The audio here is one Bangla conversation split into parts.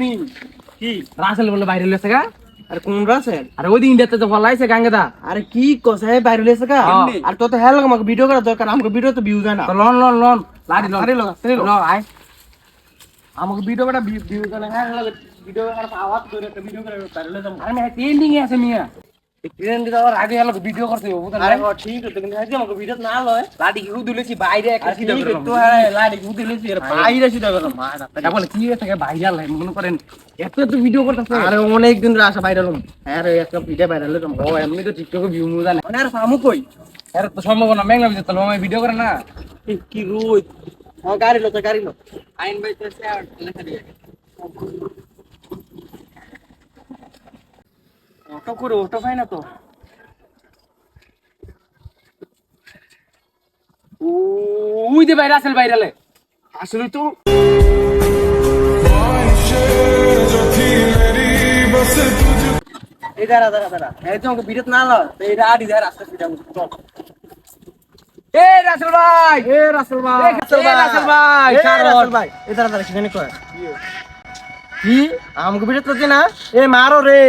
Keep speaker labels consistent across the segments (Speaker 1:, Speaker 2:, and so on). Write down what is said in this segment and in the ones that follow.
Speaker 1: নি?
Speaker 2: কি?
Speaker 1: রাসেল বলে বাইরে লেছে গা
Speaker 2: আর কোন রাসেল?
Speaker 1: আরে ওই ইন্ডিয়াতে তো ফলাইছে গাঙ্গেদা।
Speaker 2: আরে কি কসে বাইরে লেছে
Speaker 1: হ্যাঁ।
Speaker 2: আর তো তো হেল আমাকে ভিডিও করা দরকার আমাকে ভিডিও তো ভিউ যায় না।
Speaker 1: লন লন লন। লাড়ি লন।
Speaker 2: আরে লন, আরে লন।
Speaker 1: আয়। আমাকে ভিডিও করে হ্যাঁ ভিডিও করে আওয়াজ করে ভিডিও করে বাইরে লেছে আরে ট্রেন্ডিং এ আছে মিয়া। ট্রেন্ড দিতে আগে হলো ভিডিও করতে হবে বুঝলেন
Speaker 2: আরে ঠিক আছে কিন্তু আমাকে ভিডিও না লয়।
Speaker 1: লাড়ি কি উদুলেছি বাইরে একটা সিধা করে
Speaker 2: তো হ্যাঁ লাড়ি উদিলেছি আর বাইরে। সিধা করো
Speaker 1: এটা বলে কি থেকে ভাইরাল হয় মনে করেন এত এত ভিডিও করতেছে।
Speaker 2: আরে অনেক দিন আসা বাইরে হলাম আরে একটা ভিডিও বাইরে হলাম
Speaker 1: ও এমনি তো টিকটকে ভিউ মুদা না।
Speaker 2: আর সামু কই?
Speaker 1: এর তো সম্ভাবনা মেঘলা ভিতরে তাহলে আমি ভিডিও করে না।
Speaker 2: কি রোজ হ্যাঁ গাড়ি লো তো গাড়ি লো।
Speaker 1: আইন ভাই তো স্যার লেখা দিয়ে।
Speaker 2: অটো করে অটো পাই না তো?
Speaker 1: উই দে বাইরে আসল বাইরেলে।
Speaker 2: আসলে তো। এই দাঁড়া দাঁড়া দাঁড়া। এই তো না এই দাঁড়া রাস্তা চল।
Speaker 1: এ রাসেল ভাই!
Speaker 2: এ রাসেল ভাই!
Speaker 1: এ রাসেল ভাই,
Speaker 2: এ
Speaker 1: কারণ।
Speaker 2: রাসেল ভাই! এ দাঁড়া দাঁড়া সেখানে কয়। কি? আমাকে ভিডিও করতে না? এ মারো রে।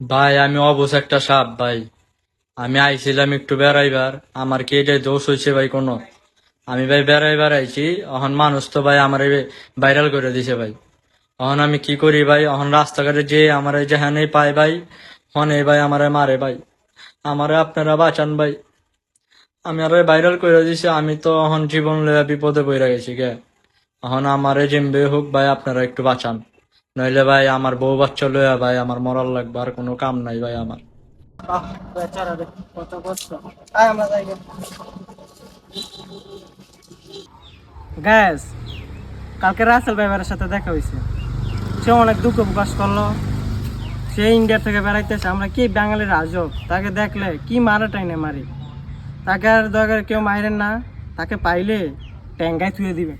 Speaker 3: ভাই, আমি অবশ একটা সাপ, ভাই। আমি আইছিলাম একটু বেড়াইবার। আমার কি এটা দোষ হয়েছে ভাই কোনো? আমি ভাই বেড়াইবার আইছি এখন মানুষ তো ভাই আমার ভাইরাল করে দিছে ভাই। এখন আমি কি করি ভাই? এখন রাস্তাঘাটে যে আমার যেখানে পাই ভাই হনে ভাই আমারে মারে ভাই। আমারে আপনারা বাঁচান ভাই। আমি আরে ভাইরাল করে দিছে, আমি তো এখন জীবন লইয়া বিপদে পড়ে গেছি গে এখন আমারে যেমবে হোক ভাই আপনারা একটু বাঁচান। নইলে ভাই আমার বউ বাচ্চা লইয়া ভাই আমার মরার লাগবে আর কোনো কাম নাই ভাই আমার।
Speaker 2: গ্যাস কালকে রাসেল ভাইবারের সাথে দেখা হয়েছে সে অনেক দুঃখ প্রকাশ করল। সে ইন্ডিয়া থেকে বেড়াইতেছে আমরা কি বাঙালির আজব? তাকে দেখলে কি মারা টাইনে মারি? তাকে আর দয়া করে কেউ মাইরেন না তাকে পাইলে ট্যাঙ্গায় থুয়ে দিবে